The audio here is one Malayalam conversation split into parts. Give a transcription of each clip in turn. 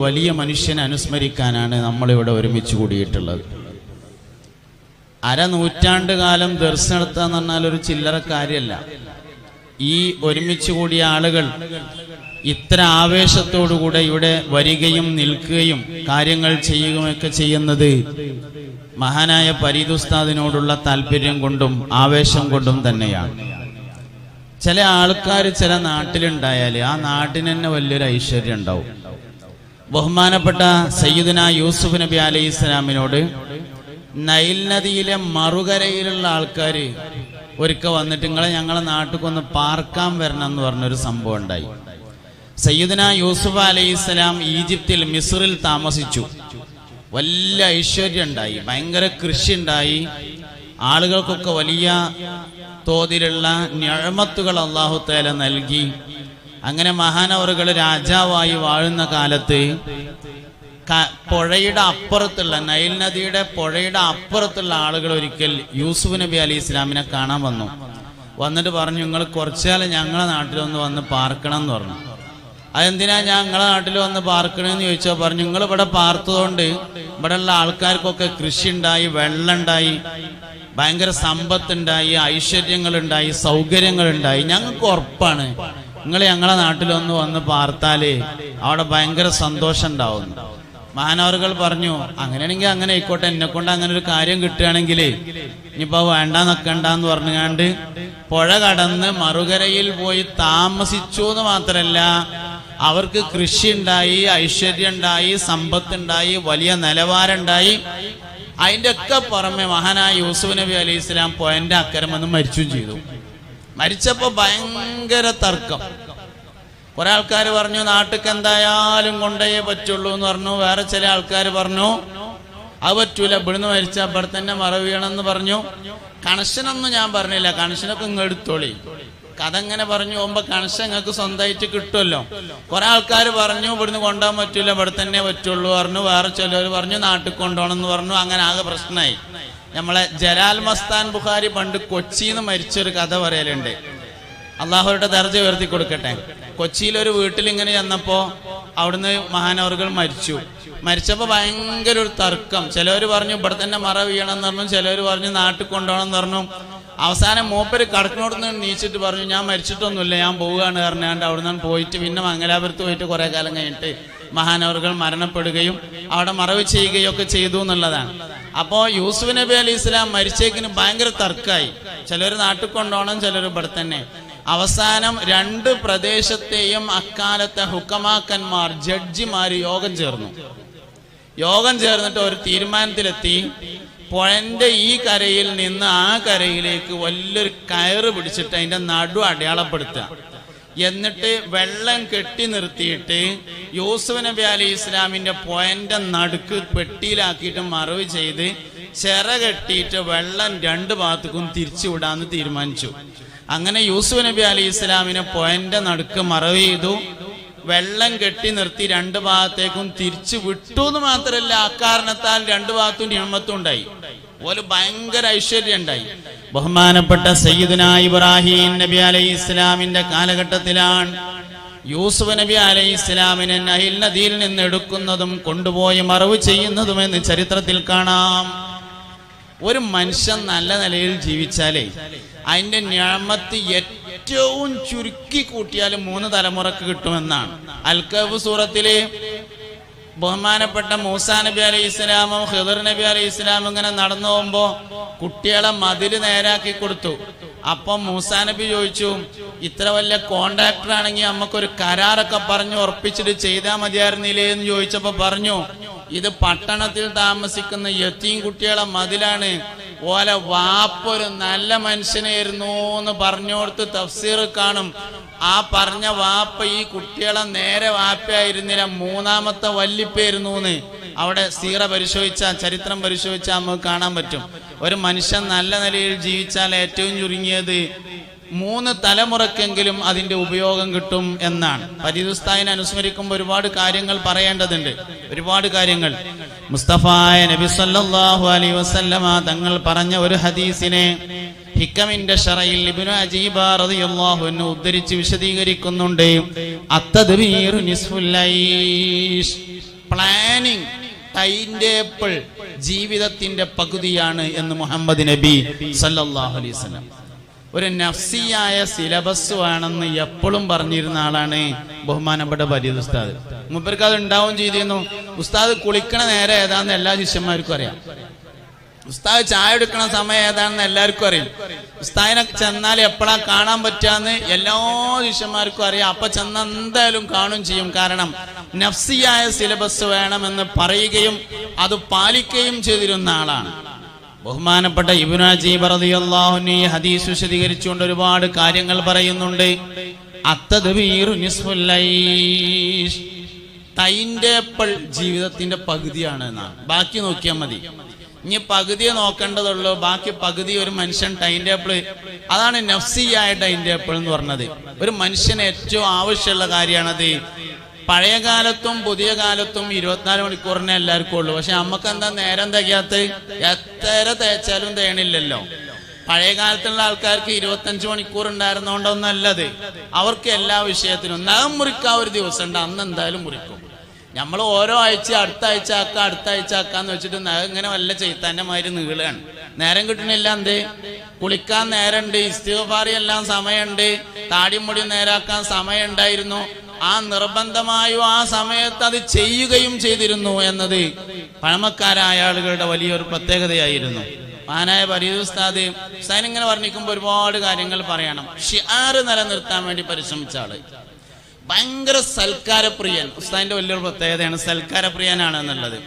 വലിയ മനുഷ്യനെ അനുസ്മരിക്കാനാണ് നമ്മളിവിടെ ഒരുമിച്ച് കൂടിയിട്ടുള്ളത്. അരനൂറ്റാണ്ട് കാലം ദർശനം നടത്തുക എന്ന് പറഞ്ഞാൽ ഒരു ചില്ലറ കാര്യമല്ല. ഈ ഒരുമിച്ച് കൂടിയ ആളുകൾ ഇത്ര ആവേശത്തോടുകൂടെ ഇവിടെ വരികയും നിൽക്കുകയും കാര്യങ്ങൾ ചെയ്യുകയൊക്കെ ചെയ്യുന്നത് മഹാനായ പരീതുസ്താദിനോടുള്ള താല്പര്യം കൊണ്ടും ആവേശം കൊണ്ടും തന്നെയാണ്. ചില ആൾക്കാർ ചില നാട്ടിലുണ്ടായാൽ ആ നാട്ടിന് തന്നെ വലിയൊരു ഐശ്വര്യം ഉണ്ടാവും. ബഹുമാനപ്പെട്ട സയ്യിദിന യൂസുഫ് നബി അലൈഹി ഇസ്ലാമിനോട് നൈൽ നദിയിലെ മറുകരയിലുള്ള ആൾക്കാർ ഒരിക്കൽ വന്നിട്ട് നിങ്ങളെ ഞങ്ങളെ നാട്ടിൽ പാർക്കാൻ വരണം എന്ന് പറഞ്ഞൊരു സംഭവം ഉണ്ടായി. സയ്യിദിന യൂസുഫ് അലൈഹി ഇസ്ലാം ഈജിപ്തിൽ മിസ്റിൽ താമസിച്ചു. വലിയ ഐശ്വര്യം ഉണ്ടായി ഭയങ്കര കൃഷി ഉണ്ടായി. ആളുകൾക്കൊക്കെ വലിയ തോതിലുള്ള ഞഴമത്തുകൾ അള്ളാഹു തേല നൽകി. അങ്ങനെ മഹാനവറുകൾ രാജാവായി വാഴുന്ന കാലത്ത് പുഴയുടെ അപ്പുറത്തുള്ള നൈൽ നദിയുടെ പുഴയുടെ അപ്പുറത്തുള്ള ആളുകൾ ഒരിക്കൽ യൂസുഫ് നബി അലി ഇസ്ലാമിനെ കാണാൻ വന്നു. വന്നിട്ട് പറഞ്ഞു നിങ്ങൾ കുറച്ചുകാലം ഞങ്ങളെ നാട്ടിലൊന്ന് വന്ന് പാർക്കണം എന്ന് പറഞ്ഞു. അതെന്തിനാ ഞങ്ങളെ നാട്ടിൽ വന്ന് പാർക്കണമെന്ന് ചോദിച്ചാൽ പറഞ്ഞു നിങ്ങൾ ഇവിടെ പാർത്തതുകൊണ്ട് ഇവിടെയുള്ള ആൾക്കാർക്കൊക്കെ കൃഷി ഉണ്ടായി വെള്ളം ഉണ്ടായി ഭയങ്കര സമ്പത്തുണ്ടായി ഐശ്വര്യങ്ങളുണ്ടായി സൗകര്യങ്ങളുണ്ടായി. ഞങ്ങൾക്ക് ഉറപ്പാണ്. നിങ്ങൾ ഞങ്ങളെ നാട്ടിലൊന്ന് വന്ന് പാർത്താലേ അവിടെ ഭയങ്കര സന്തോഷം ഉണ്ടാവുന്നു മഹാനവറുകൾ പറഞ്ഞു അങ്ങനെയാണെങ്കിൽ അങ്ങനെ ആയിക്കോട്ടെ എന്നെ കൊണ്ട് അങ്ങനെ ഒരു കാര്യം കിട്ടുകയാണെങ്കിൽ ഇനിയിപ്പോ വേണ്ട നിക്കണ്ടെന്ന് പറഞ്ഞുകൊണ്ട് പുഴ കടന്ന് മറുകരയിൽ പോയി താമസിച്ചു എന്ന് മാത്രല്ല അവർക്ക് കൃഷി ഉണ്ടായി ഐശ്വര്യം ഉണ്ടായി സമ്പത്ത് ഉണ്ടായി വലിയ നിലവാരമുണ്ടായി. അതിന്റെ ഒക്കെ പുറമെ മഹാനായ യൂസുഫ് നബി അലൈഹി ഇസ്ലാം പോയന്റെ അക്കരമെന്ന് മരിച്ചും ചെയ്തു. മരിച്ചപ്പോ ഭയങ്കര തർക്കം. കുറെ ആൾക്കാർ പറഞ്ഞു നാട്ടിക്ക് എന്തായാലും കൊണ്ടേ പറ്റുള്ളൂ എന്ന് പറഞ്ഞു. വേറെ ചില ആൾക്കാർ പറഞ്ഞു അത് പറ്റൂല ഇവിടുന്ന് മരിച്ച ഇവിടെ തന്നെ മറ വീണമെന്ന് പറഞ്ഞു. കണക്ഷനൊന്നും ഞാൻ പറഞ്ഞില്ല. കണക്ഷനൊക്കെ ഇങ്ങ് എടുത്തോളി. കഥ ഇങ്ങനെ പറഞ്ഞു പോകുമ്പോ കണക്ഷൻ നിങ്ങൾക്ക് സ്വന്തമായിട്ട് കിട്ടുമല്ലോ. കുറെ ആൾക്കാർ പറഞ്ഞു ഇവിടുന്ന് കൊണ്ടുപോകാൻ പറ്റൂല ഇവിടെ തന്നെ പറ്റുള്ളൂ പറഞ്ഞു. വേറെ ചിലർ പറഞ്ഞു നാട്ടിൽ കൊണ്ടുപോകണം എന്ന് പറഞ്ഞു. അങ്ങനെ ആകെ പ്രശ്നമായി. നമ്മളെ ജലാൽ മസ്താൻ ബുഖാരി പണ്ട് കൊച്ചിയിൽ കൊച്ചിന്ന് മരിച്ചൊരു കഥ പറയലുണ്ട്. അള്ളാഹുരുടെ ദർജ ഉയർത്തി കൊടുക്കട്ടെ. കൊച്ചിയിൽ ഒരു വീട്ടിൽ ഇങ്ങനെ ചെന്നപ്പോ അവിടുന്ന് മഹാനവറുകൾ മരിച്ചു. മരിച്ചപ്പോ ഭയങ്കര ഒരു തർക്കം. ചിലവർ പറഞ്ഞു ഇവിടെ തന്നെ മറ വീണം എന്ന് പറഞ്ഞു. ചിലവർ പറഞ്ഞു നാട്ടിൽ കൊണ്ടുപോകണം എന്ന് പറഞ്ഞു. അവസാനം മൂപ്പര് കടക്കിനോട് നീച്ചിട്ട് പറഞ്ഞു ഞാൻ മരിച്ചിട്ടൊന്നുമില്ല. ഞാൻ പോവുകയാണ് പറഞ്ഞാണ്ട് അവിടെ നിന്ന് പോയിട്ട് പിന്നെ മംഗലാപുരത്ത് പോയിട്ട് കുറെ കാലം കഴിഞ്ഞിട്ട് മഹാനവറുകൾ മരണപ്പെടുകയും അവിടെ മറവ് ചെയ്യുകയും ഒക്കെ ചെയ്തു എന്നുള്ളതാണ്. അപ്പോ യൂസുഫ് നബി അലി ഇസ്ലാം മരിച്ചേക്കിന് ഭയങ്കര തർക്കമായി ചിലർ നാട്ടിൽ കൊണ്ടോണം ചിലർ ഇവിടെ തന്നെ. അവസാനം രണ്ട് പ്രദേശത്തെയും അക്കാലത്തെ ഹുക്കമാക്കന്മാർ ജഡ്ജിമാർ യോഗം ചേർന്നു. യോഗം ചേർന്നിട്ട് ഒരു തീരുമാനത്തിലെത്തി. പുഴന്റെ ഈ കരയിൽ നിന്ന് ആ കരയിലേക്ക് വലിയൊരു കയറ് പിടിച്ചിട്ട് അതിന്റെ നടു അടയാളപ്പെടുത്തുക. എന്നിട്ട് വെള്ളം കെട്ടി നിർത്തിയിട്ട് യൂസുഫ് നബി അലി ഇസ്ലാമിന്റെ പോയിന്റ് നടുക്ക് പെട്ടിയിലാക്കിയിട്ട് മറവ് ചെയ്ത് ചിറ കെട്ടിയിട്ട് വെള്ളം രണ്ട് ഭാഗത്തേക്കും തിരിച്ചു വിടാന്ന് തീരുമാനിച്ചു. അങ്ങനെ യൂസുഫ് നബി അലി ഇസ്ലാമിനെ പോയിന്റ് നടുക്ക് മറവ് ചെയ്തു. വെള്ളം കെട്ടി നിർത്തി രണ്ട് ഭാഗത്തേക്കും തിരിച്ചു വിട്ടു എന്ന് മാത്രമല്ല അക്കാരണത്താൽ രണ്ട് ഭാഗത്തും നിയമത്തും ഉണ്ടായി. ഒരു ഭയങ്കര ഐശ്വര്യം ഉണ്ടായി. ബഹുമാനപ്പെട്ട സയ്യിദുന ഇബ്രാഹിം നബി അലൈഹി ഇസ്ലാമിന്റെ കാലഘട്ടത്തിലാണ് യൂസുഫ് നബി അലൈഹി ഇസ്ലാമിനെ നഹിൽ നദിയിൽ നിന്ന് എടുക്കുന്നതും കൊണ്ടുപോയി മറവ് ചെയ്യുന്നതും എന്ന് ചരിത്രത്തിൽ കാണാം. ഒരു മനുഷ്യൻ നല്ല നിലയിൽ ജീവിച്ചാലേ അതിന്റെ ഞാമത്ത് ഏറ്റവും ചുരുക്കി കൂട്ടിയാൽ മൂന്ന് തലമുറയ്ക്ക് കിട്ടുമെന്നാണ്. അൽക്കബ് സൂറത്തിൽ ബഹുമാനപ്പെട്ട മൂസാ നബി അലൈഹി ഇസ്ലാമും ഹിദർ നബി അലൈഹി ഇസ്ലാമും ഇങ്ങനെ നടന്നു പോകുമ്പോ കുട്ടികളെ മതിൽ നേരാക്കി കൊടുത്തു. അപ്പം മൂസാ നബി ചോദിച്ചു ഇത്ര വലിയ കോണ്ടാക്ടർ ആണെങ്കിൽ നമുക്കൊരു കരാറൊക്കെ പറഞ്ഞു ഉറപ്പിച്ചിട്ട് ചെയ്താൽ മതിയായിരുന്നില്ലേ? എന്ന് ചോദിച്ചപ്പോ പറഞ്ഞു ഇത് പട്ടണത്തിൽ താമസിക്കുന്ന യത്തീം കുട്ടികളെ മതിലാണ്. ഓലെ വാപ്പൊരു നല്ല മനുഷ്യനായിരുന്നു എന്ന് പറഞ്ഞോടുത്ത് തഫ്സീർ കാണും. ആ പറഞ്ഞ വാപ്പ ഈ കുട്ടികളെ നേരെ വാപ്പയായിരുന്നില്ല മൂന്നാമത്തെ വല്ലിപ്പായിരുന്നു എന്ന് അവിടെ സീറ പരിശോധിച്ചാൽ ചരിത്രം പരിശോധിച്ചാൽ നമുക്ക് കാണാൻ പറ്റും. ഒരു മനുഷ്യൻ നല്ല നിലയിൽ ജീവിച്ചാൽ ഏറ്റവും ചുരുങ്ങിയത് മൂന്ന് തലമുറക്കെങ്കിലും അതിന്റെ ഉപയോഗം കിട്ടും എന്നാണ്. പരിദുസ്ഥായിനെ അനുസ്മരിക്കുമ്പോൾ ഒരുപാട് കാര്യങ്ങൾ പറയേണ്ടതുണ്ട്. ഒരുപാട് കാര്യങ്ങൾ. മുസ്തഫായ നബി സല്ലല്ലാഹു അലൈഹി വസല്ലമ തങ്ങൾ പറഞ്ഞ ഒരു ഹദീസിനെ ഹിക്കമിന്റെ ഷറയിൽ ഇബ്നു അജീബ റളിയല്ലാഹു അൻഹു ഉദ്ധരിച്ച് വിശദീകരിക്കുന്നുണ്ട്. അത്തദ്ബീറു നിസ്ഫുൽ ലൈഷ്. പ്ലാനിങ് ടൈം ടേബിൾ ജീവിതത്തിന്റെ പകുതിയാണ് എന്ന് മുഹമ്മദ് നബി സല്ലല്ലാഹു അലൈഹി വസല്ലം ഒരു നഫ്സിയായ സിലബസ് വേണമെന്ന് എപ്പോഴും പറഞ്ഞിരുന്ന ആളാണ് ബഹുമാനപ്പെട്ട പരീദ് ഉസ്താദ്. മുപ്പർക്ക് അത് ഉണ്ടാവും ചെയ്തിരുന്നു. ഉസ്താദ് കുളിക്കണ നേരെ ഏതാണെന്ന് എല്ലാ ശിഷ്യന്മാർക്കും അറിയാം. ഉസ്താദ് ചായ എടുക്കണ സമയം ഏതാണെന്ന് എല്ലാവർക്കും അറിയും. ഉസ്താദിനെ ചെന്നാൽ എപ്പോഴാ കാണാൻ പറ്റാന്ന് എല്ലാ ശിഷ്യന്മാർക്കും അറിയാം. അപ്പൊ ചെന്ന എന്തായാലും കാണും ചെയ്യും. കാരണം നഫ്സിയായ സിലബസ് വേണമെന്ന് പറയുകയും അത് പാലിക്കുകയും ചെയ്തിരുന്ന ആളാണ്. ബഹുമാനപ്പെട്ട ഹദീസ് വിശദീകരിച്ചുകൊണ്ട് ഒരുപാട് കാര്യങ്ങൾ പറയുന്നുണ്ട്. ജീവിതത്തിന്റെ പകുതിയാണ് എന്നാണ്. ബാക്കി നോക്കിയാൽ മതി. ഇനി പകുതിയെ നോക്കേണ്ടതുള്ളൂ. ബാക്കി പകുതി ഒരു മനുഷ്യൻ ടൈം ടേബിൾ അതാണ് നഫ്സിയായ ടൈം ടേബിൾ എന്ന് പറഞ്ഞത്. ഒരു മനുഷ്യന് ഏറ്റവും ആവശ്യമുള്ള കാര്യമാണത് പഴയ കാലത്തും പുതിയ കാലത്തും ഇരുപത്തിനാല് മണിക്കൂറിനെ എല്ലാവർക്കും ഉള്ളൂ. പക്ഷെ നമുക്ക് എന്താ നേരം തികയാത്ത? എത്ര തേച്ചാലും തേണില്ലല്ലോ. പഴയ കാലത്തുള്ള ആൾക്കാർക്ക് ഇരുപത്തഞ്ച് മണിക്കൂർ ഉണ്ടായിരുന്നോണ്ടൊന്നല്ലത്. അവർക്ക് എല്ലാ വിഷയത്തിനും നഖം മുറിക്കാൻ ഒരു ദിവസം ഉണ്ട് അന്ന് എന്തായാലും മുറിക്കും. നമ്മൾ ഓരോ ആഴ്ച അടുത്ത ആഴ്ച ആക്കാം അടുത്ത ആഴ്ച ആക്കാന്ന് വെച്ചിട്ട് ഇങ്ങനെ വല്ല ചെയ്ത്താന്റെ മാതിരി നീളുകയാണ്. നേരം കിട്ടണില്ല എന്തേ? കുളിക്കാൻ നേരമുണ്ട് ഇസ്തിഫാറി എല്ലാം സമയമുണ്ട്. താടിമുടി നേരാക്കാൻ സമയം ഉണ്ടായിരുന്നു ആ നിർബന്ധമായും ആ സമയത്ത് അത് ചെയ്യുകയും ചെയ്തിരുന്നു എന്നത് പഴമക്കാരായ ആളുകളുടെ വലിയൊരു പ്രത്യേകതയായിരുന്നു. മഹാനായ പരീദ് ഉസ്താദ് ഇങ്ങനെ വർണിക്കുമ്പോൾ ഒരുപാട് കാര്യങ്ങൾ പറയണം. ഷിയാറ് നിലനിർത്താൻ വേണ്ടി പരിശ്രമിച്ച ആൾ. ഭയങ്കര സൽക്കാരപ്രിയൻ. ഉസ്താദിന്റെ വലിയൊരു പ്രത്യേകതയാണ് സൽക്കാരപ്രിയനാണ് എന്നുള്ളത്.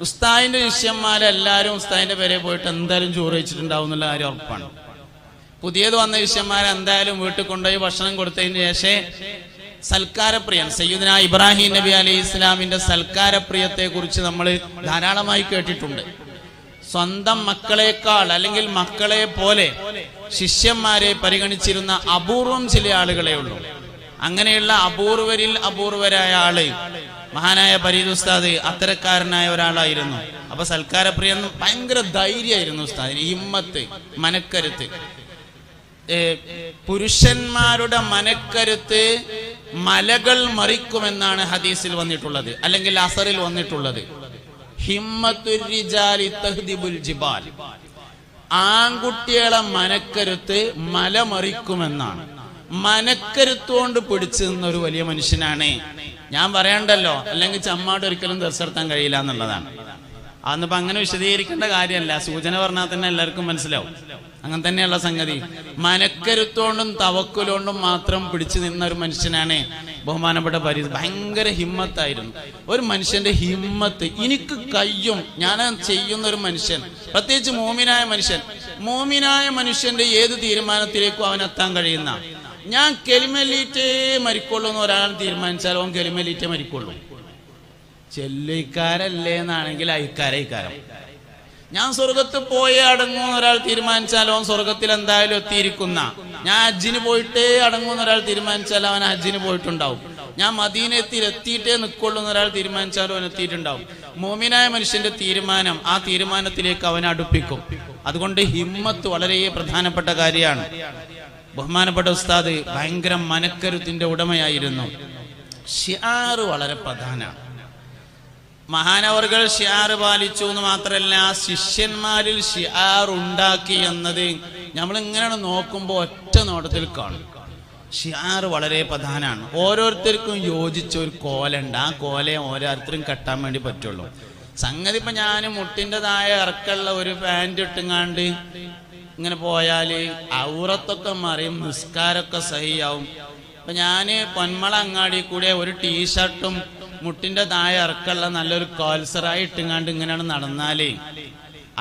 ഉസ്താദിന്റെ ശിഷ്യന്മാരെല്ലാവരും ഉസ്താദിന്റെ പേരെ പോയിട്ട് എന്തായാലും ചോറ് വെച്ചിട്ടുണ്ടാവും എന്നുള്ള കാര്യം ഉറപ്പാണ്. പുതിയത് വന്ന ശിഷ്യന്മാരെ എന്തായാലും വീട്ടിൽ കൊണ്ടുപോയി ഭക്ഷണം കൊടുത്തതിന് ശേഷം സൽക്കാരപ്രിയൻ സയ്യിദ്ന ഇബ്രാഹിം നബി അലൈഹി ഇസ്ലാമിന്റെ സൽക്കാരപ്രിയത്തെ കുറിച്ച് നമ്മൾ ധാരാളമായി കേട്ടിട്ടുണ്ട്. സ്വന്തം മക്കളെക്കാൾ അല്ലെങ്കിൽ മക്കളെ പോലെ ശിഷ്യന്മാരെ പരിഗണിച്ചിരുന്ന അപൂർവം ചില ആളുകളെ ഉള്ളൂ. അങ്ങനെയുള്ള അപൂർവരിൽ അപൂർവരായ ആൾ മഹാനായ പരീദ് അത്തരക്കാരനായ ഒരാളായിരുന്നു. അപ്പൊ സൽക്കാരപ്രിയെന്ന് ഭയങ്കര ധൈര്യമായിരുന്നു ഉസ്താദിന്. ഹിമ്മത്ത് മനക്കരുത്ത്. പുരുഷന്മാരുടെ മനക്കരുത്ത് മലകൾ മറിക്കുമെന്നാണ് ഹദീസിൽ വന്നിട്ടുള്ളത്. അല്ലെങ്കിൽ അസറിൽ വന്നിട്ടുള്ളത്. ജിബാൽ. ആൺകുട്ടികളെ മനക്കരുത്ത് മല മറിക്കുമെന്നാണ്. മനക്കരുത്തുകൊണ്ട് പിടിച്ചു നിന്ന ഒരു വലിയ മനുഷ്യനാണ്. ഞാൻ പറയണ്ടല്ലോ അല്ലെങ്കിൽ ചമ്മാട് ഒരിക്കലും ദർശനത്താൻ കഴിയില്ല എന്നുള്ളതാണ്. അന്നിപ്പോ അങ്ങനെ വിശദീകരിക്കേണ്ട കാര്യമല്ല. സൂചന പറഞ്ഞാൽ തന്നെ എല്ലാവർക്കും മനസ്സിലാവും. അങ്ങനെ തന്നെയുള്ള സംഗതി. മനക്കരുത്തോണ്ടും തവക്കുലോണ്ടും മാത്രം പിടിച്ചു നിന്ന ഒരു മനുഷ്യനാണ് ബഹുമാനപ്പെട്ട പരി ഭയങ്കര ഹിമ്മത്തായിരുന്നു. ഒരു മനുഷ്യന്റെ ഹിമ്മത്ത് എനിക്ക് കയ്യും ഞാൻ ചെയ്യുന്ന ഒരു മനുഷ്യൻ പ്രത്യേകിച്ച് മോമിനായ മനുഷ്യൻ. മോമിനായ മനുഷ്യന്റെ ഏത് തീരുമാനത്തിലേക്കും അവൻ എത്താൻ കഴിയുന്ന. ഞാൻ കെലിമലീറ്റേ മരിക്കുള്ളൂ എന്ന് ഒരാൾ തീരുമാനിച്ചാൽ അവൻ കെലിമലീറ്റേ മരിക്കുള്ളൂ. ചെല്ലിക്കാരല്ലേ എന്നാണെങ്കിൽ അയക്കാരയിക്കാരം ഞാൻ സ്വർഗത്ത് പോയേ അടങ്ങുമെന്ന് ഒരാൾ തീരുമാനിച്ചാൽ അവൻ സ്വർഗത്തിൽ എന്തായാലും എത്തിയിരിക്കുന്ന. ഞാൻ ഹജ്ജിന് പോയിട്ടേ അടങ്ങുമെന്ന് ഒരാൾ തീരുമാനിച്ചാൽ അവൻ ഹജ്ജിന് പോയിട്ടുണ്ടാവും. ഞാൻ മദീനത്തിൽ എത്തിയിട്ടേ നിൽക്കുള്ളൂ എന്നൊരാൾ തീരുമാനിച്ചാലും അവൻ എത്തിയിട്ടുണ്ടാവും. മോമിനായ മനുഷ്യന്റെ തീരുമാനം ആ തീരുമാനത്തിലേക്ക് അവൻ അടുപ്പിക്കും. അതുകൊണ്ട് ഹിമ്മത്ത് വളരെ പ്രധാനപ്പെട്ട കാര്യമാണ്. ബഹുമാനപ്പെട്ട ഉസ്താദ് ഭയങ്കര മനക്കരുത്തിന്റെ ഉടമയായിരുന്നു. ഷിയാറ് വളരെ പ്രധാനമാണ് മഹാനവർകൾ ഷിയാർ പാലിച്ചു എന്ന് മാത്രമല്ല ശിഷ്യന്മാരിൽ ഷിയാർ ഉണ്ടാക്കി എന്നത് നമ്മൾ ഇങ്ങനെയാണ് നോക്കുമ്പോൾ ഒറ്റ നോട്ടത്തിൽ കാണും. ഷിയാർ വളരെ പ്രധാനമാണ് ഓരോരുത്തർക്കും യോജിച്ച ഒരു കോലുണ്ട് ആ കോലയെ ഓരോരുത്തരും കെട്ടാൻ വേണ്ടി പറ്റുള്ളൂ. സംഗതി ഇപ്പൊ ഞാൻ മുട്ടിന്റെതായ ഇറക്കുള്ള ഒരു പാന്റ് ഇട്ടുങ്ങാണ്ട് ഇങ്ങനെ പോയാൽ ഔറത്തൊക്കെ മറിയും നിസ്കാരമൊക്കെ സഹിയാവും. ഇപ്പൊ ഞാൻ പൊന്മള അങ്ങാടി കൂടെ ഒരു ടീഷർട്ടും മുട്ടിന്റെ താഴെ ഇറക്കമുള്ള നല്ലൊരു കോൽസറായി ഇട്ടുങ്ങാണ്ട് ഇങ്ങനെയാണ് നടന്നാലേ.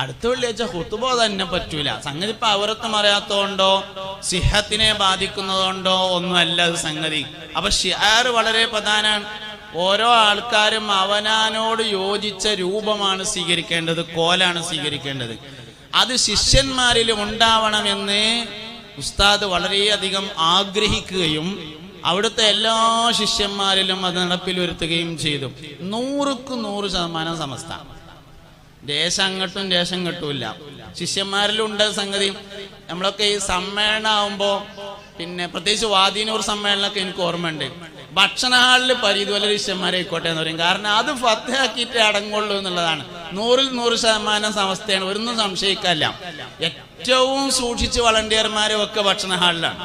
അടുത്ത വെള്ളിയാഴ്ച ഹുത്തുബോ തന്നെ പറ്റൂല. സംഗതി ഇപ്പൊ അവരത്വം അറിയാത്തതുകൊണ്ടോ സിഹത്തിനെ ബാധിക്കുന്നതുകൊണ്ടോ ഒന്നുമല്ല അത് സംഗതി. അപ്പൊ ഷിയാർ വളരെ പ്രധാനമാണ് ഓരോ ആൾക്കാരും അവനാനോട് യോജിച്ച രൂപമാണ് സ്വീകരിക്കേണ്ടത് കോലാണ് സ്വീകരിക്കേണ്ടത്. അത് ശിഷ്യന്മാരിലും ഉണ്ടാവണമെന്ന് ഉസ്താദ് വളരെയധികം ആഗ്രഹിക്കുകയും അവിടുത്തെ എല്ലാ ശിഷ്യന്മാരിലും അത് നടപ്പിൽ വരുത്തുകയും ചെയ്തു. നൂറുക്ക് നൂറ് ശതമാനം സമസ്ത. ദേശം അങ്ങോട്ടും ദേശം ഇങ്ങോട്ടുമില്ല ശിഷ്യന്മാരിലും ഉണ്ട് സംഗതി. നമ്മളൊക്കെ ഈ സമ്മേളനം ആവുമ്പോ പിന്നെ പ്രത്യേകിച്ച് വാദീനൂർ സമ്മേളനമൊക്കെ എനിക്ക് ഓർമ്മയുണ്ട്. ഭക്ഷണ ഹാളിൽ ശിഷ്യന്മാരെ ശിഷ്യന്മാരായിക്കോട്ടെ എന്ന് പറയും. കാരണം അത് ഫത്തയാക്കിയിട്ട് അടങ്ങുള്ളൂ എന്നുള്ളതാണ്. നൂറിൽ നൂറ് ശതമാനം സമസ്തയാണ്. ഒരൊന്നും സംശയിക്കല്ല ഏറ്റവും സൂക്ഷിച്ച് വളണ്ടിയർമാരും ഒക്കെ ഭക്ഷണ ഹാളിലാണ്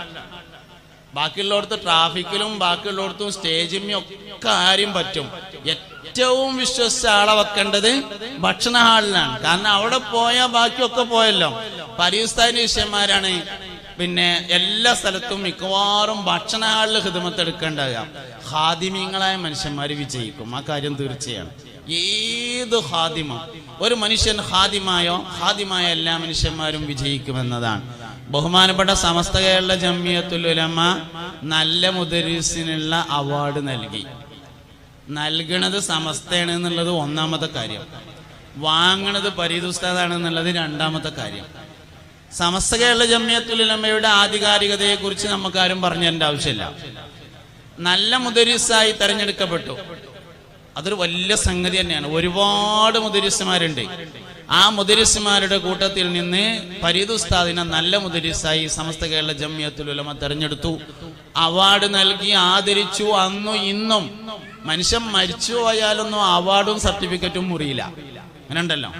ബാക്കിയുള്ളടത്ത് ട്രാഫിക്കിലും ബാക്കിയുള്ളടത്തും സ്റ്റേജിലും ഒക്കെ ആരും പറ്റും. ഏറ്റവും വിശ്വസിച്ച ആളെ വെക്കേണ്ടത് ഭക്ഷണ ഹാളിലാണ് കാരണം അവിടെ പോയാൽ ബാക്കിയൊക്കെ പോയല്ലോ. പരിസ്ഥാന വിഷയന്മാരാണ്. പിന്നെ എല്ലാ സ്ഥലത്തും മിക്കവാറും ഭക്ഷണ ഹാളിൽ ഹിതമത്ത് എടുക്കേണ്ടത് ഹാദിമ്യങ്ങളായ മനുഷ്യന്മാർ വിജയിക്കും. ആ കാര്യം തീർച്ചയാണ്. ഏത് ഹാദിമ ഒരു മനുഷ്യൻ ഹാദിമായോ ഹാദിമായ എല്ലാ മനുഷ്യന്മാരും വിജയിക്കുമെന്നതാണ്. ബഹുമാനപ്പെട്ട സമസ്ത കേരള ജമിയത്തുൽ ഉലമ നല്ല മുദരീസിനുള്ള അവാർഡ് നൽകി. നൽകണത് സമസ്തയാണ് എന്നുള്ളത് ഒന്നാമത്തെ കാര്യം. വാങ്ങണത് പരീതുസ്താദാണ് എന്നുള്ളത് രണ്ടാമത്തെ കാര്യം. സമസ്ത കേരള ജമ്മിയത്തുലമ്മയുടെ ഉലമയുടെ ആധികാരികതയെ കുറിച്ച് നമുക്കാരും പറഞ്ഞു തരേണ്ട ആവശ്യമില്ല. നല്ല മുദരീസായി തെരഞ്ഞെടുക്കപ്പെട്ടു. അതൊരു വലിയ സംഗതി തന്നെയാണ്. ഒരുപാട് മുദരിസുമാരുണ്ട്. ആ മുദരിസ്മാരുടെ കൂട്ടത്തിൽ നിന്ന് പരിതുസ്താദിനെ നല്ല മുദരിസായി സമസ്ത കേരള ജമിയത്തുൽ ഉലമ തെരഞ്ഞെടുത്തു. അവാർഡ് നൽകി ആദരിച്ചു. അന്നും ഇന്നും മനുഷ്യൻ മരിച്ചു പോയാലൊന്നും അവാർഡും സർട്ടിഫിക്കറ്റും മുറിയില്ല. അങ്ങനെ ഉണ്ടല്ലോ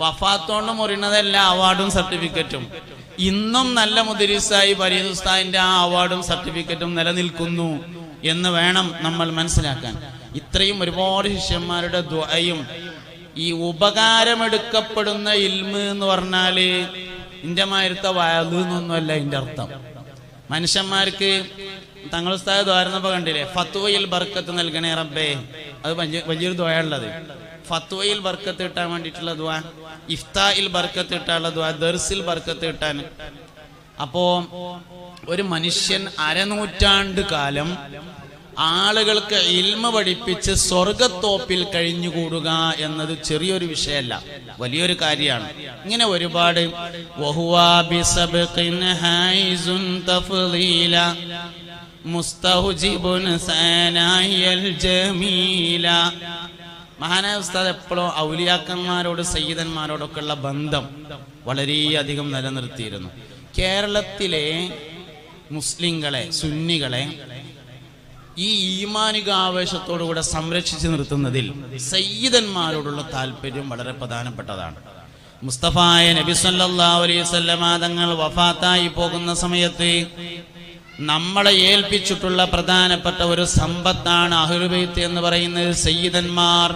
വഫാത്തോണ്ട് മുറിയണതല്ല അവാർഡും സർട്ടിഫിക്കറ്റും. ഇന്നും നല്ല മുദരിസായി പരിതുസ്താദിന്റെ ആ അവാർഡും സർട്ടിഫിക്കറ്റും നിലനിൽക്കുന്നു എന്ന് വേണം നമ്മൾ മനസ്സിലാക്കാൻ. ഇത്രയും ഒരുപാട് ശിഷ്യന്മാരുടെ ദ്വയും ഈ ഉപകാരമെടുക്കപ്പെടുന്ന ഇൽമ് എന്ന് പറഞ്ഞാൽ ഇന്റെ മാരുത്ത വയത് ഇതിന്റെ അർത്ഥം. മനുഷ്യന്മാർക്ക് തങ്ങൾ സ്ഥായ ദ്വാരുന്നപ്പോ കണ്ടില്ലേ? ഫത്വയിൽ ബർക്കത്ത് നൽകണേ റബ്ബേ. അത് വലിയ വലിയൊരു ദ്വയുള്ളത് ഫത്വയിൽ ബർക്കത്ത് കിട്ടാൻ വേണ്ടിയിട്ടുള്ള ദ്വാ ഇഫ്തായിൽ ബർക്കത്ത് കിട്ടാനുള്ള ദ്വാ ദർസിൽ ബർക്കത്ത് കിട്ടാൻ. അപ്പോ ഒരു മനുഷ്യൻ അരനൂറ്റാണ്ട് കാലം ആളുകൾക്ക് ഇൽമ പഠിപ്പിച്ച് സ്വർഗത്തോപ്പിൽ കഴിഞ്ഞുകൂടുക എന്നത് ചെറിയൊരു വിഷയമല്ല വലിയൊരു കാര്യമാണ്. ഇങ്ങനെ ഒരുപാട് മഹാനായ ഉസ്താദ് എപ്പോഴും ഔലിയാക്കന്മാരോട് സയ്യിദന്മാരോടൊക്കെ ഉള്ള ബന്ധം വളരെയധികം നിലനിർത്തിയിരുന്നു. കേരളത്തിലെ മുസ്ലിങ്ങളെ സുന്നികളെ ഈ ഈമാനിക ആവേശത്തോടുകൂടെ സംരക്ഷിച്ചു നിർത്തുന്നതിൽ സയ്യിദന്മാരോടുള്ള താല്പര്യം വളരെ പ്രധാനപ്പെട്ടതാണ്. മുസ്തഫായ നബി സല്ലല്ലാഹു അലൈഹി വസല്ലമ തങ്ങൾ വഫാത്തായി പോകുന്ന സമയത്ത് നമ്മളെ ഏൽപ്പിച്ചിട്ടുള്ള പ്രധാനപ്പെട്ട ഒരു സമ്പത്താണ് അഹ്ലുബൈത്ത് എന്ന് പറയുന്നത് സയ്യിദന്മാർ.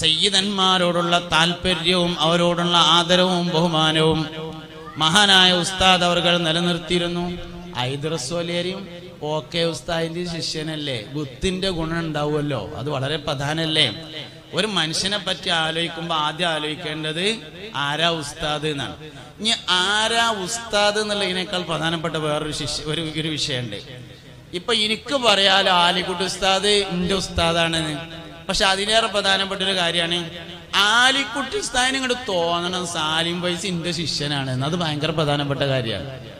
സയ്യിദന്മാരോടുള്ള താല്പര്യവും അവരോടുള്ള ആദരവും ബഹുമാനവും മഹാനായ ഉസ്താദ് അവർ നിലനിർത്തിയിരുന്നു. ഐദ്രസ്വലേരിയും ഓക്കെ ഉസ്താദിന്റെ ശിഷ്യനല്ലേ? ബുദ്ധിന്റെ ഗുണം ഉണ്ടാവുമല്ലോ. അത് വളരെ പ്രധാനല്ലേ? ഒരു മനുഷ്യനെ പറ്റി ആലോചിക്കുമ്പോൾ ആദ്യം ആലോചിക്കേണ്ടത് ആരാ ഉസ്താദ് എന്നാണ്. ഇനി ആരാ ഉസ്താദ് എന്നുള്ളതിനേക്കാൾ പ്രധാനപ്പെട്ട വേറൊരു ശിഷ്യ ഒരു ഒരു വിഷയമുണ്ട്. ഇപ്പൊ എനിക്ക് പറയാലോ ആലിക്കുട്ടി ഉസ്താദ് എന്റെ ഉസ്താദാണെന്ന്. പക്ഷെ അതിലേറെ പ്രധാനപ്പെട്ട ഒരു കാര്യമാണ് ആലിക്കുട്ടി ഉസ്താദിന് ഇങ്ങോട്ട് തോന്നണം സാലിം വൈസ് എന്റെ ശിഷ്യനാണ് എന്ന്. അത് ഭയങ്കര പ്രധാനപ്പെട്ട കാര്യമാണ്.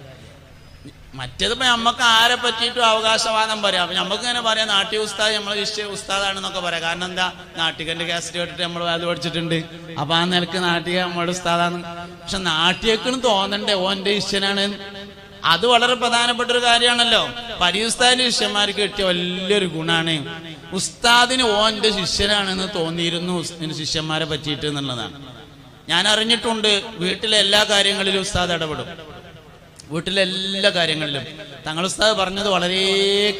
മറ്റേത് ഇപ്പൊ നമുക്ക് ആരെ പറ്റിയിട്ടും അവകാശവാദം പറയാം. അപ്പൊ നമുക്ക് ഇങ്ങനെ പറയാം നാട്ടി ഉസ്താദ് നമ്മളെ ഇഷ്ട ഉസ്താദാണെന്നൊക്കെ പറയാം. കാരണം എന്താ? നാട്ടികന്റെ കാസറ്റ് കേട്ടിട്ട് നമ്മൾ അത് പഠിച്ചിട്ടുണ്ട്. അപ്പൊ ആ നിലയ്ക്ക് നാട്ടിക നമ്മുടെ ഉസ്താദാണ്. പക്ഷെ നാട്ടിയേക്കും തോന്നണ്ടേ ഓ എന്റെ ഇഷ്ടനാണ്. അത് വളരെ പ്രധാനപ്പെട്ട ഒരു കാര്യമാണല്ലോ. പരിയുസ്താദിന്റെ ശിഷ്യന്മാർക്ക് കിട്ടിയ വലിയൊരു ഗുണാണ്. ഉസ്താദിന് ഓന്റെ ശിഷ്യനാണെന്ന് തോന്നിയിരുന്നു ശിഷ്യന്മാരെ പറ്റിയിട്ട് എന്നുള്ളതാണ്. ഞാൻ അറിഞ്ഞിട്ടുണ്ട് വീട്ടിലെ എല്ലാ കാര്യങ്ങളിലും ഉസ്താദ് ഇടപെടും. വീട്ടിലെ എല്ലാ കാര്യങ്ങളിലും. തങ്ങൾ ഉസ്താദ് പറഞ്ഞത് വളരെ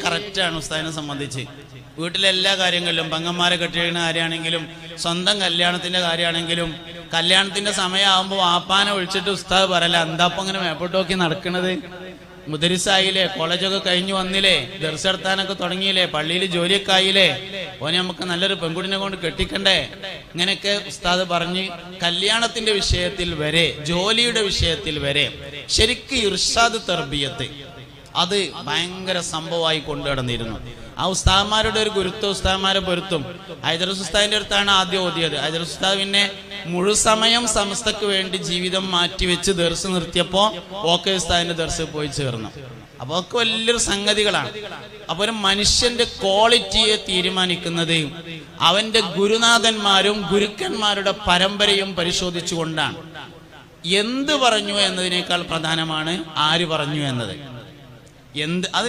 കറക്റ്റാണ് ഉസ്താദിനെ സംബന്ധിച്ച്. വീട്ടിലെ എല്ലാ കാര്യങ്ങളിലും പങ്ങന്മാരെ കെട്ടിയിരിക്കുന്ന കാര്യമാണെങ്കിലും സ്വന്തം കല്യാണത്തിന്റെ കാര്യമാണെങ്കിലും കല്യാണത്തിന്റെ സമയമാകുമ്പോൾ വാപ്പാനെ ഒഴിച്ചിട്ട് ഉസ്താദ് പറയല എന്താപ്പം അങ്ങനെ മേപ്പോട്ടോക്കി നടക്കണത്? മുദരിസായില്ലേ കോളേജൊക്കെ കഴിഞ്ഞു വന്നില്ലേ ദർശെടുത്താനൊക്കെ തുടങ്ങിയില്ലേ പള്ളിയിൽ ജോലിയൊക്കെ ആയില്ലേ? ഓനെ നമുക്ക് നല്ലൊരു പെൺകുട്ടിനെ കൊണ്ട് കെട്ടിക്കണ്ടേ? ഇങ്ങനെയൊക്കെ ഉസ്താദ് പറഞ്ഞ് കല്യാണത്തിന്റെ വിഷയത്തിൽ വരെ ജോലിയുടെ വിഷയത്തിൽ വരെ ശരിക്കും ഇർഷാദ് തെർബിയത്ത് അത് ഭയങ്കര സംഭവമായി കൊണ്ടുനടന്നിരുന്നു ആ ഉസ്താദ്മാരുടെ ഒരു ഗുരുത്വ ഉസ്താദ്മാരെ പൊരുത്തും. ഹൈദരസ് ഉസ്താദിന്റെ അടുത്താണ് ആദ്യം ഓതിയത്. ഹൈദരസ് ഉസ്താദ് പിന്നെ മുഴുസമയം സമസ്തക്ക് വേണ്ടി ജീവിതം മാറ്റിവെച്ച് ദർസ് നിർത്തിയപ്പോ ഓക്കെ ഉസ്താദിന്റെ ദർസ് പോയി ചേർന്നു. അപ്പൊ ഒക്കെ വലിയൊരു സംഗതികളാണ്. അപ്പൊ ഒരു മനുഷ്യന്റെ ക്വാളിറ്റിയെ തീരുമാനിക്കുന്നത് അവന്റെ ഗുരുനാഥന്മാരും ഗുരുക്കന്മാരുടെ പരമ്പരയും പരിശോധിച്ചുകൊണ്ടാണ്. എന്ത് പറഞ്ഞു എന്നതിനേക്കാൾ പ്രധാനമാണ് ആര് പറഞ്ഞു എന്നത്. എന്ത് അത്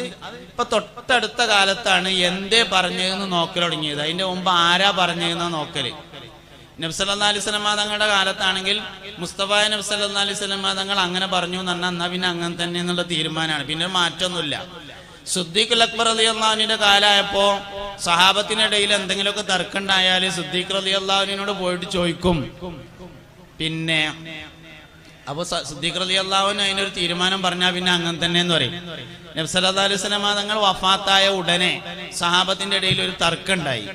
ഇപ്പൊ തൊട്ടടുത്ത കാലത്താണ് എന്തേ പറഞ്ഞതെന്ന് നോക്കൽ തുടങ്ങിയത്. അതിന്റെ മുമ്പ് ആരാ പറഞ്ഞതെന്ന് നോക്കൽ. നബ്സല്ലാ അലൈഹി സ്വലമ തങ്ങളുടെ കാലത്താണെങ്കിൽ മുസ്തഫ നബ്സല്ലാ അലൈഹി സ്വലമ തങ്ങൾ അങ്ങനെ പറഞ്ഞു എന്ന് പറഞ്ഞാൽ എന്നാ പിന്നെ അങ്ങനെ തന്നെ എന്നുള്ള തീരുമാനമാണ്. പിന്നെ മാറ്റമൊന്നുമില്ല. സുദ്ദീഖ് അക്ബർ അലി അള്ളാഹുവിന്റെ കാലമായപ്പോ സഹാബത്തിനിടയിൽ എന്തെങ്കിലുമൊക്കെ തർക്കമുണ്ടായാൽ സുദ്ദീഖ് അലി അള്ളാഹുവിനോട് പോയിട്ട് ചോദിക്കും. പിന്നെ അപ്പൊ സിദ്ദീഖ് അലി അള്ളാഹുവിന് അതിനൊരു തീരുമാനം പറഞ്ഞാൽ പിന്നെ അങ്ങനെ തന്നെ എന്ന് പറയും നബ്സല്ലാ തങ്ങൾ വഫാത്തായ ഉടനെ സഹാബത്തിന്റെ ഇടയിൽ ഒരു തർക്കമുണ്ടായി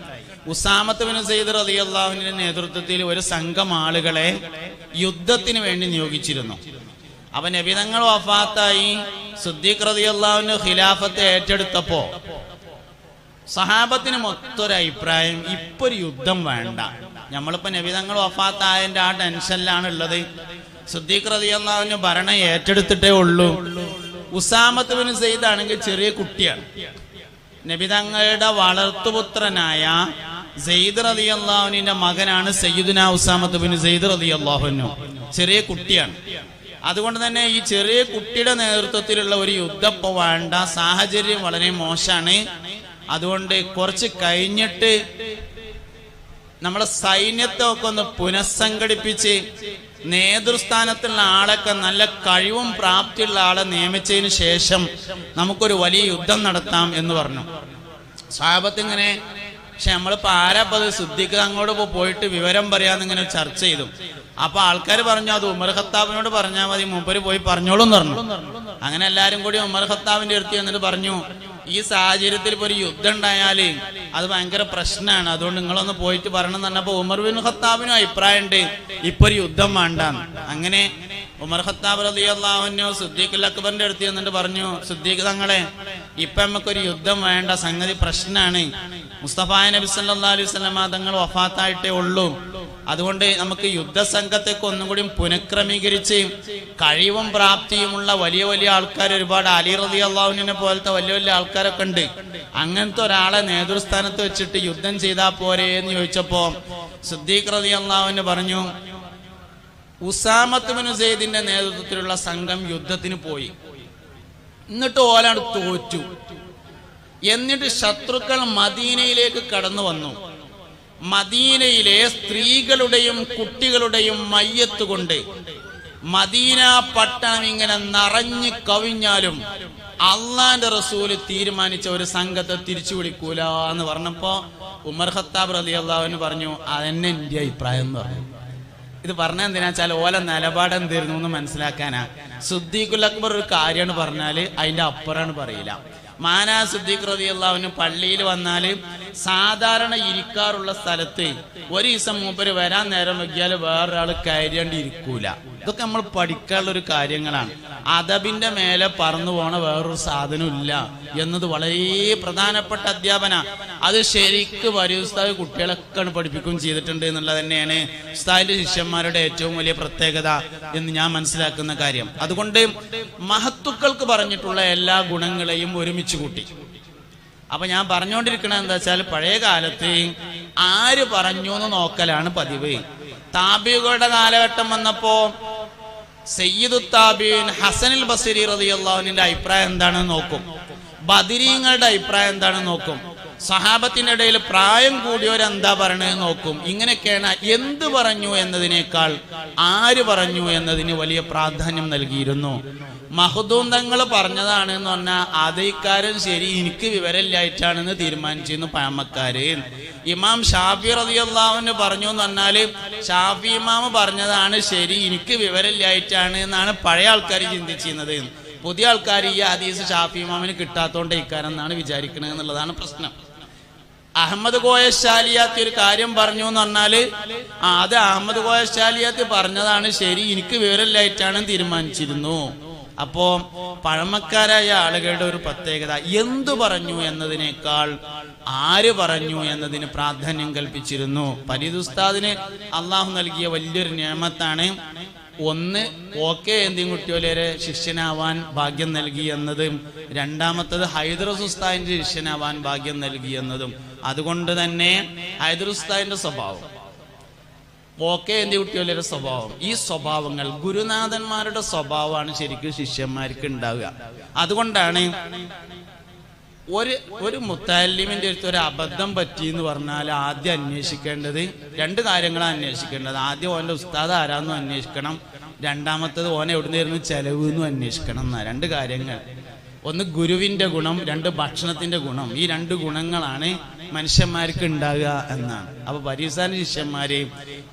ഉസാമത്ത് ബിൻ സയ്യിദ് റലി അള്ളാഹുവിന്റെ നേതൃത്വത്തിൽ ഒരു സംഘം ആളുകളെ യുദ്ധത്തിന് വേണ്ടി നിയോഗിച്ചിരുന്നു. അപ്പൊ നബിതങ്ങൾ വഫാത്തായി. സുദ്ദീഖ് റതി അള്ളാഹുവിന് ഖിലാഫത്ത് ഏറ്റെടുത്തപ്പോ സഹാബത്തിന് മൊത്തൊരു അഭിപ്രായം ഇപ്പൊ ഒരു യുദ്ധം വേണ്ട. നമ്മളിപ്പോ നബിതങ്ങൾ വഫാത്തായതിന്റെ ആ ടെൻഷനിലാണ് ഉള്ളത് സുദ്ദീഖ് റതി അള്ളാഹുവിന് ഭരണം ഏറ്റെടുത്തിട്ടേ ഉള്ളൂ. ഉസാമത്ത് ബിൻ സയ്യിദ് ആണെങ്കിൽ ചെറിയ കുട്ടിയാണ്. നബിതങ്ങളുടെ വളർത്തുപുത്രനായ സെയ്ദ് റതി അള്ളാഹുവിന്റെ മകനാണ് സയ്യിദുന ഉസാമത്ത് ബിൻ സെയ്ദ് റതി അള്ളാഹുനു ചെറിയ കുട്ടിയാണ്. അതുകൊണ്ട് തന്നെ ഈ ചെറിയ കുട്ടിയുടെ നേതൃത്വത്തിലുള്ള ഒരു യുദ്ധം ഇപ്പൊ വേണ്ട. സാഹചര്യം വളരെ മോശമാണ്. അതുകൊണ്ട് കുറച്ച് കഴിഞ്ഞിട്ട് നമ്മുടെ സൈന്യത്തെ ഒക്കെ ഒന്ന് പുനഃസംഘടിപ്പിച്ച് നേതൃസ്ഥാനത്തുള്ള ആളൊക്കെ നല്ല കഴിവും പ്രാപ്തിയുള്ള ആളെ നിയമിച്ചതിന് ശേഷം നമുക്കൊരു വലിയ യുദ്ധം നടത്താം എന്ന് പറഞ്ഞു. സാഹബത്ത് ഇങ്ങനെ പക്ഷെ നമ്മളിപ്പോ ആരാപ്പോ അത് ശുദ്ധിക്ക് അങ്ങോട്ട് ഇപ്പോൾ പോയിട്ട് വിവരം പറയാന്ന് ഇങ്ങനെ ചർച്ച ചെയ്തു. അപ്പൊ ആൾക്കാർ പറഞ്ഞു അത് ഉമർ ഖത്താബിനോട് പറഞ്ഞാൽ മതി മൂപ്പര് പോയി പറഞ്ഞോളും പറഞ്ഞു. അങ്ങനെ എല്ലാരും കൂടി ഉമർ ഖത്താബിന്റെ അടുത്ത് എന്നിട്ട് പറഞ്ഞു ഈ സാഹചര്യത്തിൽ ഇപ്പൊ ഒരു യുദ്ധം ഉണ്ടായാൽ അത് ഭയങ്കര പ്രശ്നമാണ് അതുകൊണ്ട് നിങ്ങളൊന്ന് പോയിട്ട് പറയണം എന്ന് ഉമർ ബിൻ ഖത്താബിനും അഭിപ്രായമുണ്ട്. ഇപ്പൊ ഒരു യുദ്ധം വേണ്ട അങ്ങനെ ഉമർ ഖത്താബ് റലി അള്ളാഹുനോ സുദ്ദീഖ് അക്ബറിന്റെ അടുത്ത് എന്നിട്ട് പറഞ്ഞു സുദ്ദീഖ് തങ്ങളെ ഇപ്പൊ നമുക്കൊരു യുദ്ധം വേണ്ട. സംഗതി പ്രശ്നമാണ് മുസ്തഫ നബി സല്ലാ അലൈഹി സ്വലമാ തങ്ങൾ വഫാത്തായിട്ടേ ഉള്ളൂ. അതുകൊണ്ട് നമുക്ക് യുദ്ധസംഘത്തേക്ക് ഒന്നും കൂടി പുനഃക്രമീകരിച്ച് കഴിവും പ്രാപ്തിയുമുള്ള വലിയ വലിയ ആൾക്കാർ ഒരുപാട് അലി റതി അള്ളാഹുവിനെ പോലത്തെ വലിയ വലിയ ആൾക്കാരൊക്കെ ഉണ്ട്. അങ്ങനത്തെ ഒരാളെ നേതൃസ്ഥാനത്ത് വെച്ചിട്ട് യുദ്ധം ചെയ്താൽ പോരെ എന്ന് ചോദിച്ചപ്പോ സുദ്ദീഖ് റതി അള്ളാഹുവിന് പറഞ്ഞു ഉസാമത്ത് ബിൻ സെയ്ദിന്റെ നേതൃത്വത്തിലുള്ള സംഘം യുദ്ധത്തിന് പോയി. എന്നിട്ട് ഓലാണ് തോറ്റു. എന്നിട്ട് ശത്രുക്കൾ മദീനയിലേക്ക് കടന്നു വന്നു. മദീനയിലെ സ്ത്രീകളുടെയും കുട്ടികളുടെയും മയ്യത്ത് കൊണ്ട് മദീന പട്ടണം ഇങ്ങനെ നിറഞ്ഞു കവിഞ്ഞാലും അള്ളാന്റെ റസൂൽ തീരുമാനിച്ച ഒരു സംഘത്തെ തിരിച്ചു വിളിക്കൂല എന്ന് പറഞ്ഞപ്പോ ഉമർ ഖത്താബ് റലി അള്ളാഹുവിന് പറഞ്ഞു അതെന്നെ എന്റെ അഭിപ്രായം എന്ന് പറഞ്ഞു. ഇത് പറഞ്ഞ എന്തിനാ വെച്ചാൽ ഓല നിലപാട് എന്തായിരുന്നു എന്ന് മനസ്സിലാക്കാനാ. സുദ്ദീഖുൽ അക്ബർ ഒരു കാര്യമാണ് പറഞ്ഞാൽ അതിന്റെ അപ്പുറമാണ് പറയില്ല. മാനാ സുദ്ദീഖ് റതി അള്ളാഹുവിന് പള്ളിയിൽ വന്നാൽ സാധാരണ ഇരിക്കാറുള്ള സ്ഥലത്ത് ഒരു ദിവസം മൂപ്പര് വരാൻ നേരം വെക്കിയാൽ വേറൊരാൾ കയറിയാണ്ട് ഇരിക്കൂല. ഇതൊക്കെ നമ്മൾ പഠിക്കാനുള്ള ഒരു കാര്യങ്ങളാണ്. അദബിന്റെ മേലെ പറന്നു പോണ വേറൊരു സാധനം ഇല്ല എന്നത് വളരെ പ്രധാനപ്പെട്ട അധ്യാപന. അത് ശരിക്ക് വരൂസ്താവ് കുട്ടികളൊക്കെ പഠിപ്പിക്കുകയും ചെയ്തിട്ടുണ്ട് എന്നുള്ളത് തന്നെയാണ് ഉസ്താദിന്റെ ശിഷ്യന്മാരുടെ ഏറ്റവും വലിയ പ്രത്യേകത എന്ന് ഞാൻ മനസ്സിലാക്കുന്ന കാര്യം. അതുകൊണ്ട് മഹത്തുക്കൾക്ക് പറഞ്ഞിട്ടുള്ള എല്ലാ ഗുണങ്ങളെയും ഒരുമിച്ച് കൂട്ടി. അപ്പൊ ഞാൻ പറഞ്ഞുകൊണ്ടിരിക്കണത് എന്താ വെച്ചാൽ പഴയ കാലത്ത് ആര് പറഞ്ഞു എന്ന് നോക്കലാണ് പതിവ്. താബികളുടെ കാലഘട്ടം വന്നപ്പോ സയ്യിദു ഹസനിൽ ബസരി റളിയല്ലാഹുവിന്റെ അഭിപ്രായം എന്താണെന്ന് നോക്കും. ബദിരീങ്ങളുടെ അഭിപ്രായം എന്താണെന്ന് നോക്കും. സഹാബത്തിന്റെ ഇടയിൽ പ്രായം കൂടിയവരെന്താ പറയണത് നോക്കും. ഇങ്ങനെയൊക്കെയാണ് എന്ത് പറഞ്ഞു എന്നതിനേക്കാൾ ആര് പറഞ്ഞു എന്നതിന് വലിയ പ്രാധാന്യം നൽകിയിരുന്നു. മഹദൂന്തങ്ങൾ പറഞ്ഞതാണ് എന്ന് പറഞ്ഞാൽ അതേക്കാരൻ ശരി എനിക്ക് വിവരമില്ലായിട്ടാണെന്ന് തീരുമാനിച്ചിരുന്നു പാമക്കാര് ഇമാം ഷാഫി റളിയല്ലാഹുവിന് പറഞ്ഞു എന്ന് പറഞ്ഞാൽ ഷാഫി ഇമാം പറഞ്ഞതാണ് ശരി എനിക്ക് വിവരമില്ലായിട്ടാണ് എന്നാണ് പഴയ ആൾക്കാർ ചിന്തിച്ചിരുന്നത്. പുതിയ ആൾക്കാർ ഈ ഹദീസ് ഷാഫി ഇമാമിന് കിട്ടാത്തോണ്ട് ഇക്കാരെന്നാണ് വിചാരിക്കുന്നത് എന്നുള്ളതാണ് പ്രശ്നം. അഹമ്മദ് കോയശാലിയാത്തി ഒരു കാര്യം പറഞ്ഞു എന്ന് പറഞ്ഞാൽ ആ അത് അഹമ്മദ് കോയശാലിയാത്തി പറഞ്ഞതാണ് ശരി എനിക്ക് വിവരമില്ലായിട്ടാണ് തീരുമാനിച്ചിരുന്നു. അപ്പോ പഴമക്കാരായ ആളുകളുടെ ഒരു പ്രത്യേകത എന്തു പറഞ്ഞു എന്നതിനേക്കാൾ ആര് പറഞ്ഞു എന്നതിന് പ്രാധാന്യം കൽപ്പിച്ചിരുന്നു. പരിതുസ്താദിന് അള്ളാഹു നൽകിയ വലിയൊരു നിയമത്താണ് ഒന്ന് ഓക്കെ എന്തിയും കുട്ടിയോലേരെ ശിഷ്യനാവാൻ ഭാഗ്യം നൽകി എന്നതും രണ്ടാമത്തത് ഹൈദർ സുസ്താദിന്റെ ശിഷ്യനാവാൻ ഭാഗ്യം നൽകി എന്നതും. അതുകൊണ്ട് തന്നെ ഹൈദരുസ്താന്റെ സ്വഭാവം ഓക്കെ എന്റെ കുട്ടികളുടെ സ്വഭാവം ഈ സ്വഭാവങ്ങൾ ഗുരുനാഥന്മാരുടെ സ്വഭാവമാണ് ശരിക്കും ശിഷ്യന്മാർക്ക് ഉണ്ടാവുക. അതുകൊണ്ടാണ് ഒരു ഒരു മുത്താലിമിന്റെ അടുത്ത് ഒരു അബദ്ധം പറ്റി എന്ന് പറഞ്ഞാൽ ആദ്യം അന്വേഷിക്കേണ്ടത് രണ്ട് കാര്യങ്ങളാണ് അന്വേഷിക്കേണ്ടത്. ആദ്യം ഓന്റെ ഉസ്താദ് ആരാന്നും അന്വേഷിക്കണം. രണ്ടാമത്തത് ഓനെ എവിടുന്നായിരുന്നു ചെലവ് എന്നും അന്വേഷിക്കണം എന്നാ. രണ്ട് കാര്യങ്ങൾ. ഒന്ന് ഗുരുവിന്റെ ഗുണം രണ്ട് ഭക്ഷണത്തിന്റെ ഗുണം. ഈ രണ്ട് ഗുണങ്ങളാണ് മനുഷ്യന്മാർക്ക് ഉണ്ടാകുക എന്നാണ്. അപ്പൊ പരീസാന ശിഷ്യന്മാരെ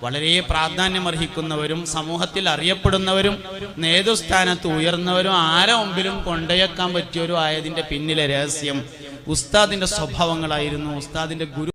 വളരെ പ്രാധാന്യം അർഹിക്കുന്നവരും സമൂഹത്തിൽ അറിയപ്പെടുന്നവരും നേതൃസ്ഥാനത്ത് ഉയർന്നവരും ആരെ മുമ്പിലും കൊണ്ടയക്കാൻ പറ്റിയവരും ആയതിന്റെ പിന്നിലെ രഹസ്യം ഉസ്താദിന്റെ സ്വഭാവങ്ങളായിരുന്നു. ഉസ്താദിന്റെ ഗുരു